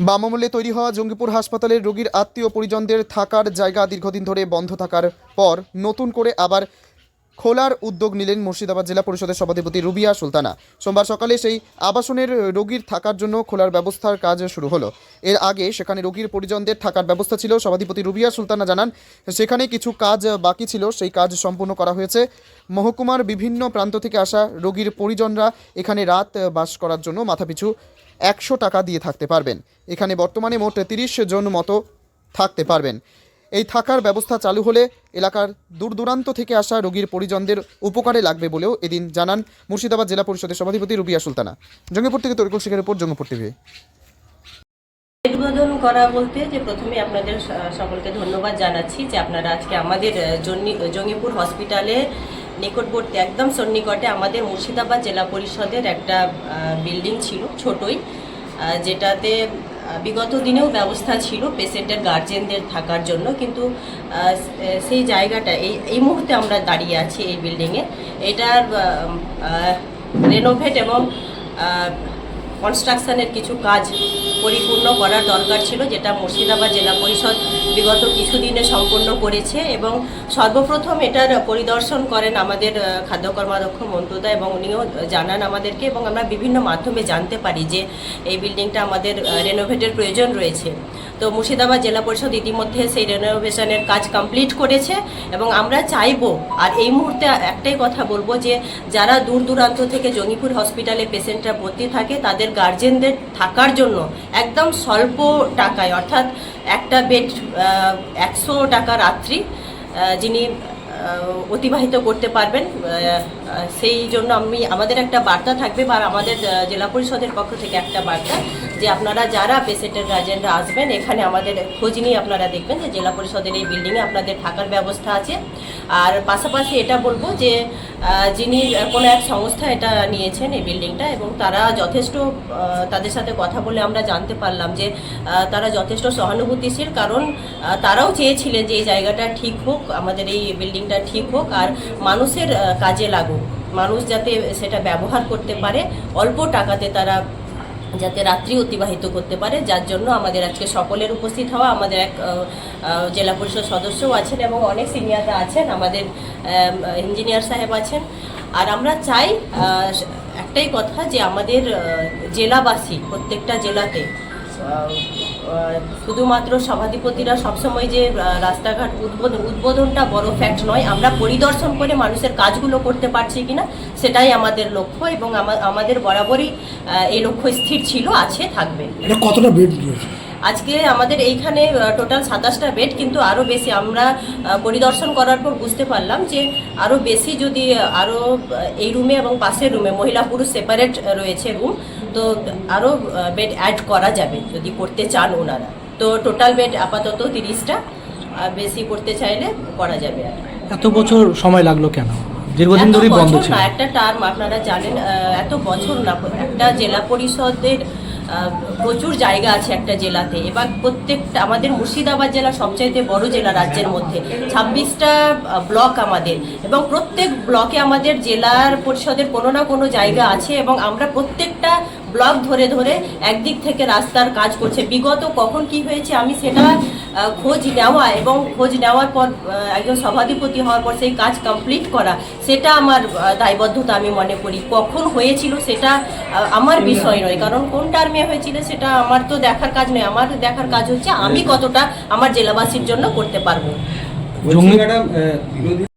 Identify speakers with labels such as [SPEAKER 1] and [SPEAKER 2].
[SPEAKER 1] বামমূল্যে তৈরি হওয়া জঙ্গিপুর হাসপাতালের রোগীর আত্মীয় পরিজনদের থাকার জায়গা দীর্ঘদিন ধরে বন্ধ থাকার পর নতুন করে আবার খোলার উদ্যোগ নিলেন মুর্শিদাবাদ জেলা পরিষদের সভাধিপতি রুবিয়া সুলতানা। সোমবার সকালে সেই আবাসনের রোগীর থাকার জন্য খোলার ব্যবস্থার কাজ শুরু হলো। এর আগে সেখানে রোগীর পরিজনদের থাকার ব্যবস্থা ছিল। সভাধিপতি রুবিয়া সুলতানা জানান, সেখানে কিছু কাজ বাকি ছিল। সেই কাজ সম্পূর্ণ করা হয়েছে। মহকুমার বিভিন্ন প্রান্ত থেকে আসা রোগীর পরিজনরা এখানে রাত বাস করার জন্য মাথাপিছু একশো টাকা দিয়ে থাকতে পারবেন। এখানে বর্তমানে মোট তিরিশ জন মতো থাকতে পারবেন। এই থাকার ব্যবস্থা চালু হলে এলাকার দূর দূরান্ত থেকে আসা রোগীর পরিজনদের উপকারে লাগবে বলেও এদিন জানান মুর্শিদাবাদ জেলা পরিষদের সভাধিপতি রুবিয়া সুলতানা। জঙ্গিপুর থেকে তরিকুল শেখের উপর জঙ্গিপুর টিভি।
[SPEAKER 2] উদ্বোধন করা বলতে যে প্রথমে আপনাদের সকলকে ধন্যবাদ জানাচ্ছি যে আপনারা আজকে আমাদের জঙ্গিপুর হসপিটালে নিকটবর্তী, একদম সন্নিকটে আমাদের মুর্শিদাবাদ জেলা পরিষদের একটা বিল্ডিং ছিল, ছোটই যেটাতে বিগত দিনেও ব্যবস্থা ছিল পেশেন্টের গার্জেনদের থাকার জন্য, কিন্তু সেই জায়গাটা, এই এই মুহূর্তে আমরা দাঁড়িয়ে আছি এই বিল্ডিংয়ে এটার রেনোভেট এবং কনস্ট্রাকশনের কিছু কাজ পরিপূর্ণ করার দরকার ছিল, যেটা মুর্শিদাবাদ জেলা পরিষদ বিগত কিছুদিনে সম্পন্ন করেছে এবং সর্বপ্রথম এটার পরিদর্শন করেন আমাদের খাদ্য কর্মাধ্যক্ষ মন্তুদা এবং উনিও জানান আমাদেরকে এবং আমরা বিভিন্ন মাধ্যমে জানতে পারি যে এই বিল্ডিংটা আমাদের রেনোভেটের প্রয়োজন রয়েছে। তো মুর্শিদাবাদ জেলা পরিষদ ইতিমধ্যে সেই রেনোভেশনের কাজ কমপ্লিট করেছে এবং আমরা চাইব, আর এই মুহূর্তে একটাই কথা বলব যে যারা দূর দূরান্ত থেকে জঙ্গিপুর হসপিটালে পেশেন্টরা ভর্তি থাকে, তাদের গার্জেনদের থাকার জন্য একদম স্বল্প টাকায়, অর্থাৎ একটা বেড একশো টাকা রাত্রি যিনি অতিবাহিত করতে পারবেন সেই জন্য আমি, আমাদের একটা বার্তা থাকবে বা আমাদের জেলা পরিষদের পক্ষ থেকে একটা বার্তা। যে আপনারা যারা পেশেন্টের গার্জেনরা আসবেন, এখানে আমাদের খোঁজ নিয়ে আপনারা দেখবেন যে জেলা পরিষদের এই বিল্ডিংয়ে আপনাদের থাকার ব্যবস্থা আছে। আর পাশাপাশি এটা বলব যে যিনি কোনো এক সংস্থা এটা নিয়েছেন এই বিল্ডিংটা এবং তারা যথেষ্ট তাদের সাথে কথা বলে আমরা জানতে পারলাম যে তারা যথেষ্ট সহানুভূতিশীল কারণ তারাও চেয়েছিলেন যে এই জায়গাটা ঠিক হোক, আমাদের এই বিল্ডিংটা ঠিক হোক আর মানুষের কাজে লাগুক। মানুষ যাতে সেটা ব্যবহার করতে পারে, অল্প টাকাতে তারা যাতে রাত্রি অতিবাহিত করতে পারে, যার জন্য আমাদের আজকে সকলের উপস্থিত হওয়া, আমাদের এক জেলা পরিষদ সদস্যও আছেন এবং অনেক সিনিয়ররা আছেন, আমাদের ইঞ্জিনিয়ার সাহেব আছেন। আর আমরা চাই একটাই কথা যে আমাদের জেলাবাসী, প্রত্যেকটা জেলাতে শুধুমাত্র সভাধিপতিরা সবসময় যে রাস্তাঘাট উদ্বোধন, উদ্বোধনটা বড় ফ্যাক্ট নয়, আমরা পরিদর্শন করে মানুষের কাজগুলো করতে পারছি কিনা, সেটাই আমাদের লক্ষ্য এবং আমাদের বরাবরই এই লক্ষ্য স্থির ছিল, আছে, থাকবে।
[SPEAKER 3] কতটা
[SPEAKER 2] আজকে আমাদের এইখানে টোটাল সাতাশটা বেড কিন্তু আরও বেশি। আমরা পরিদর্শন করার পর বুঝতে পারলাম যে আরও বেশি যদি আরও এই রুমে এবং পাশের রুমে মহিলা পুরুষ সেপারেট রয়েছে রুম তো আরও বেড অ্যাড করা যাবে যদি করতে চান ওনারা। তো টোটাল বেড আপাতত তিরিশটা বেশি করতে চাইলে করা যাবে
[SPEAKER 4] এত বছর সময় লাগল কেন? দীর্ঘদিন ধরেই বন্ধ ছিল।
[SPEAKER 2] একটা টার্ম আপনারা জানেন এত বছর না একটা জেলা পরিষদের প্রচুর জায়গা আছে একটা জেলাতে। এবার প্রত্যেকটা, আমাদের মুর্শিদাবাদ জেলা সবচাইতে বড় জেলা রাজ্যের মধ্যে। ছাব্বিশটা ব্লক আমাদের। এবং প্রত্যেক ব্লকে আমাদের জেলার পরিষদের কোনো না কোনো জায়গা আছে এবং আমরা প্রত্যেকটা ব্লক ধরে ধরে একদিক থেকে রাস্তার কাজ করছে। বিগত কখন কি হয়েছে আমি সেটা খোঁজ নেওয়া এবং খোঁজ নেওয়ার পর একজন সভাধিপতি হওয়ার পর সেই কাজ কমপ্লিট করা সেটা আমার দায়বদ্ধতা আমি মনে করি। কখন হয়েছিল সেটা আমার বিষয় নয়। কারণ কোন টার্মে হয়েছিল সেটা আমার তো দেখার কাজ নয়। আমার দেখার কাজ হচ্ছে আমি কতটা আমার জেলাবাসীর জন্য করতে পারব।
[SPEAKER 5] ম্যাডাম বিরোধী